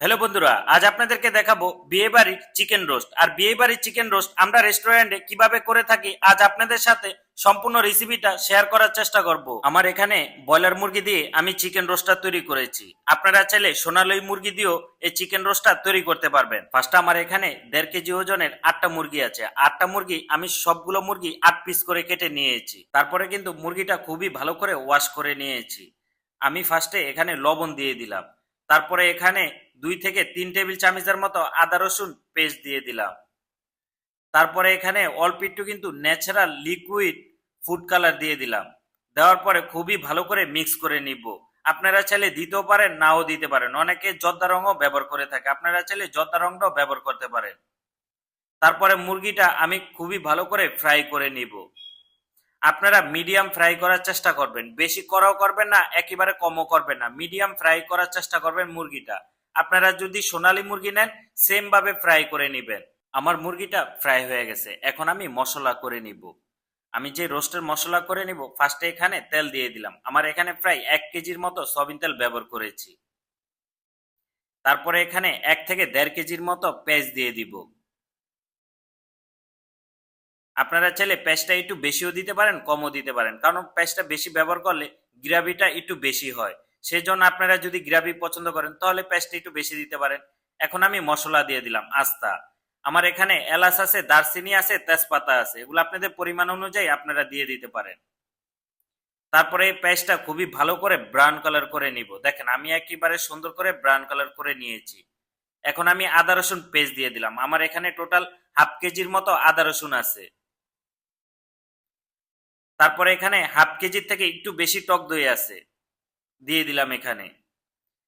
Hello বন্ধুরা, আজ আপনাদেরকে দেখাবো বিয়ে বাড়ির চিকেন রোস্ট আর বিয়ে বাড়ির চিকেন রোস্ট আমরা রেস্টুরেন্টে কীভাবে করে থাকি, আজ আপনাদের সাথে সম্পূর্ণ রেসিপিটা শেয়ার করার চেষ্টা করব। আমার এখানে ব্রয়লার মুরগি দিয়ে আমি চিকেন রোস্টটা তৈরি করেছি। আপনারা চাইলে সোনালী মুরগি দিয়েও এই চিকেন রোস্টটা তৈরি করতে পারবেন। ফার্স্ট আমার এখানে দেড় কেজি ওজনের আটটা মুরগি আছে। আটটা মুরগি আমি সবগুলো মুরগি আট পিস করে কেটে নিয়েছি। তারপরে কিন্তু মুরগিটা খুবই ভালো করে ওয়াশ করে নিয়েছি। আমি ফার্স্টে এখানে লবণ দিয়ে দিলাম। তারপরে এখানে দুই থেকে তিন টেবিল চামচের মতো আদা রসুন পেস্ট দিয়ে দিলাম। তারপরে এখানে অল্প একটু কিন্তু ন্যাচারাল লিকুইড ফুড কালার দিয়ে দিলাম। দেওয়ার পরে খুবই ভালো করে মিক্স করে নিব। আপনারা চাইলে দিতেও পারেন, নাও দিতে পারেন। অনেকে জর্দা রঙও ব্যবহার করে থাকে। আপনারা চাইলে জর্দা রঙটাও ব্যবহার করতে পারেন। তারপরে মুরগিটা আমি খুবই ভালো করে ফ্রাই করে নিব। আপনারা মিডিয়াম ফ্রাই করার চেষ্টা করবেন। বেশি করাও করবেন না, একেবারে কমও করবেন না। মিডিয়াম ফ্রাই করার চেষ্টা করবেন মুরগিটা। আপনারা যদি সোনালী মুরগি নেন সেম ভাবে ফ্রাই করে নেবেন। আমার মুরগিটা ফ্রাই হয়ে গেছে। এখন আমি মশলা করে নিব। আমি যে রোস্টের মশলা করে নিব ফার্স্টে এখানে তেল দিয়ে দিলাম। আমার এখানে প্রায় এক কেজির মতো সয়াবিন তেল ব্যবহার করেছি। তারপরে এখানে এক থেকে দেড় কেজির মতো পেঁয়াজ দিয়ে দিব। আপনারা চাইলে পেঁয়াজটা একটু বেশিও দিতে পারেন, কমও দিতে পারেন। কারণ পেঁয়াজটা বেশি ব্যবহার করলে গ্রাভিটা একটু বেশি হয়। সেই জন্য আপনারা যদি গ্রাভি পছন্দ করেন, তাহলে পেঁয়াজটা একটু বেশি দিতে পারেন। এখন আমি মশলা দিয়ে দিলাম, আস্তা। আমার এখানে এলাচ আছে, দারচিনি আছে, তেজপাতা আছে। এগুলো আপনাদের পরিমাণ অনুযায়ী আপনারা দিয়ে দিতে পারেন। তারপরে এই পেঁয়াজটা খুবই ভালো করে ব্রাউন কালার করে নিব। দেখেন, আমি একেবারে সুন্দর করে ব্রাউন কালার করে নিয়েছি। এখন আমি আদা রসুন পেস্ট দিয়ে দিলাম। আমার এখানে টোটাল হাফ কেজির মতো আদা রসুন আছে। তারপরে এখানে হাফ কেজির থেকে একটু বেশি টক দই আছে। দিয়ে দিলাম এখানে।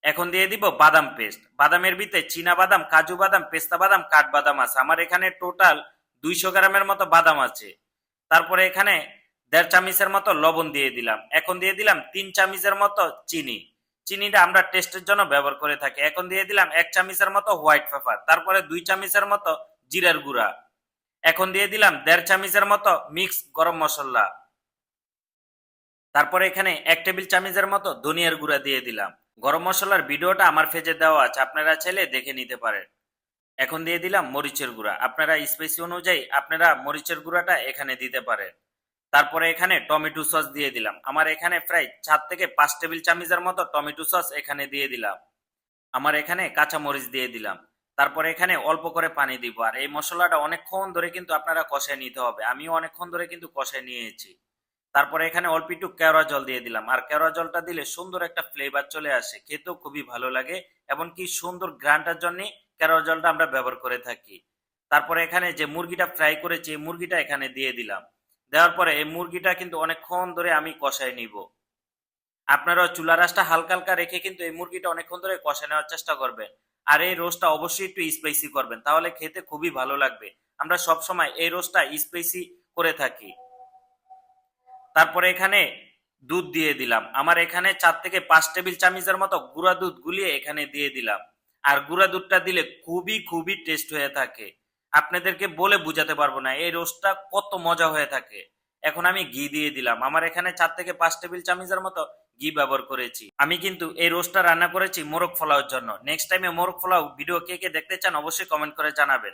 এখন দিয়ে দিব বাদাম পেস্ট। বাদামের ভিতরে চীনা বাদাম, কাজু বাদাম, পেস্তা বাদাম, কাঠ বাদাম আছে। আমার এখানে টোটাল দুইশো গ্রামের মতো বাদাম আছে। তারপরে এখানে দেড় চামিচের মতো লবণ দিয়ে দিলাম। এখন দিয়ে দিলাম তিন চামিচের মতো চিনি। চিনিটা আমরা টেস্টের জন্য ব্যবহার করে থাকি। এখন দিয়ে দিলাম এক চামিচের মতো হোয়াইট পেপার। তারপরে দুই চামিচের মতো জিরার গুঁড়া। এখন দিয়ে দিলাম দেড় চামিচের মতো মিক্স গরম মশলা। তারপরে এখানে এক টেবিল চামচের মতো ধনিয়ার গুঁড়া দিয়ে দিলাম। গরম মশলার ভিডিওটা আমার ফেজে দেওয়া আছে, আপনারা চাইলে দেখে নিতে পারেন। এখন দিয়ে দিলাম মরিচের গুঁড়া। আপনারা স্পাইসি অনুযায়ী আপনারা মরিচের গুঁড়াটা এখানে দিতে পারেন। তারপরে এখানে টমেটো সস দিয়ে দিলাম। আমার এখানে প্রায় চার থেকে পাঁচ টেবিল চামচের মতো টমেটো সস এখানে দিয়ে দিলাম। আমার এখানে কাঁচা মরিচ দিয়ে দিলাম। তারপরে এখানে অল্প করে পানি দিব। আর এই মশলাটা অনেকক্ষণ ধরে কিন্তু আপনারা কষায় নিতে হবে। আমিও অনেকক্ষণ ধরে কিন্তু কষায় নিয়েছি। তারপরে এখানে অল্প একটু কেওড়া জল দিয়ে দিলাম। আর কেওড়া জলটা দিলে সুন্দর একটা ফ্লেভার চলে আসে, খেতেও খুবই ভালো লাগে এমনকি সুন্দর গ্রানটার জন্য কেওড়া জলটা আমরা ব্যবহার করে থাকি। তারপরে এখানে যে মুরগিটা ফ্রাই করেছি মুরগিটা এখানে দিয়ে দিলাম। দেওয়ার পরে এই মুরগিটা কিন্তু অনেকক্ষণ ধরে আমি কষায় নিব। আপনারা চুলা রাসটা হালকা হালকা রেখে কিন্তু এই মুরগিটা অনেকক্ষণ ধরে কষায় নেওয়ার চেষ্টা করবেন। আর এই রোস্টটা অবশ্যই একটু স্পাইসি করবেন, তাহলে খেতে খুবই ভালো লাগবে। আমরা সব সময় এই রোস্টটা স্পাইসি করে থাকি। তারপরে এখানে দুধ দিয়ে দিলাম। আমার এখানে চার থেকে পাঁচ টেবিল চামচের মতো গুঁড়া দুধ গুলিয়ে এখানে দিয়ে দিলাম। আর গুঁড়া দুধটা দিলে খুবই খুবই টেস্ট হয়ে থাকে। আপনাদেরকে বলে বুঝাতে পারব না, এই রোস্টটা কত মজা হয়ে থাকে। এখন আমি ঘি দিয়ে দিলাম। আমার এখানে চার থেকে পাঁচ টেবিল চামচের মতো ঘি ব্যবহার করেছি। আমি কিন্তু এই রোস্টটা রান্না করেছি মোরগ ফলাওর জন্য। নেক্সট টাইমে মোরগ ফলাও ভিডিও কে কে দেখতে চান, অবশ্যই কমেন্ট করে জানাবেন।